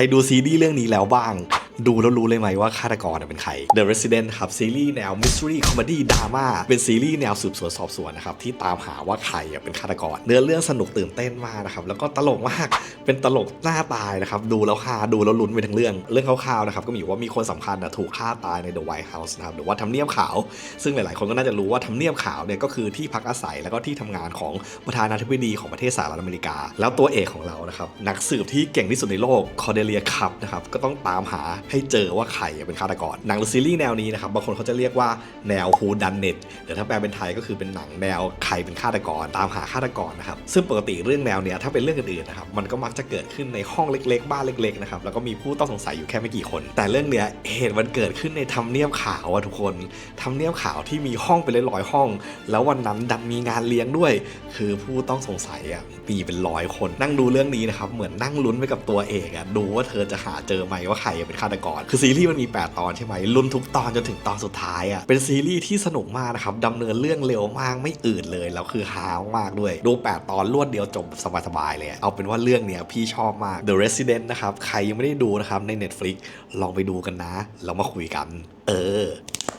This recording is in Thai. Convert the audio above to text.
ใครดูซีรีส์เรื่องนี้แล้วบ้าง ดูแล้วรู้เลยไหมว่าฆาตกรเป็นใคร The Resident ครับซีรีส์แนว Mystery Comedy Drama เป็นซีรีส์แนวสืบสวนสอบสวนนะครับที่ตามหาว่าใครเป็นฆาตกร เนื้อเรื่องสนุกตื่นเต้นมากนะครับแล้วก็ตลกมากเป็นตลกหน้าตายนะครับดูแล้วฮาดูแล้วลุ้นไปทั้งเรื่อง เรื่องคร่าวๆนะครับก็มีอยู่ว่ามีคนสำคัญนะถูกฆ่าตายใน The White House นะครับหรือว่าทำเนียบขาว ซึ่งหลายๆ คนก็น่าจะรู้ว่าทำเนียบขาวเนี่ยก็คือที่พักอาศัยแล้วก็ที่ทำงานของประธานาธิบดีของประเทศสหรัฐอเมริกา แล้วตัวเอกของเรานะครับนักสืบที่เก่งที่สุดในโลกคอเดเลียคับนะครับก็ต้องตามหาให้เจอว่าใครเป็นฆาตกรหนังหรือซีรีส์แนวนี้นะครับบางคนเขาจะเรียกว่าแนว Who Done It หรือถ้าแปลเป็นไทยก็คือเป็นหนังแนวใครเป็นฆาตกรตามหาฆาตกรนะครับซึ่งปกติเรื่องแนวเนี้ยถ้าเป็นเรื่องอื่นๆนะครับมันก็มักจะเกิดขึ้นในห้องเล็กๆ บ้านเล็กๆนะครับแล้วก็มีผู้ต้องสงสัยอยู่แค่ไม่กี่คน แต่เรื่องเนี้ยเหตุมันเกิดขึ้นในทำเนียบขาวอะทุกคนทำเนียบขาวที่มีห้องเป็นร้อยๆห้อง แล้ววันนั้นดันมีงานเลี้ยงด้วย คือผู้ต้องสงสัยอะมีเป็นร้อยคนนั่งดูเรื่องนี้นะครับเหมือนนั่งลุ้นไปกับตัวเอกอะดูว่าเธอจะหาเจอไหมว่าใครเป็นฆาตกรคือซีรีส์มันมี 8 ตอนใช่ไหมลุ้นทุกตอนจนถึงตอนสุดท้ายอะเป็นซีรีส์ที่สนุกมากนะครับดำเนินเรื่องเร็วมากไม่อืดเลยแล้วคือฮามากด้วย ดู 8 ตอนรวดเดียวจบสบายๆเลย เอาเป็นว่าเรื่องเนี้ยพี่ชอบมาก The Resident นะครับใครยังไม่ได้ดูนะครับใน Netflix ลองไปดูกันนะ เรามาคุยกัน เออ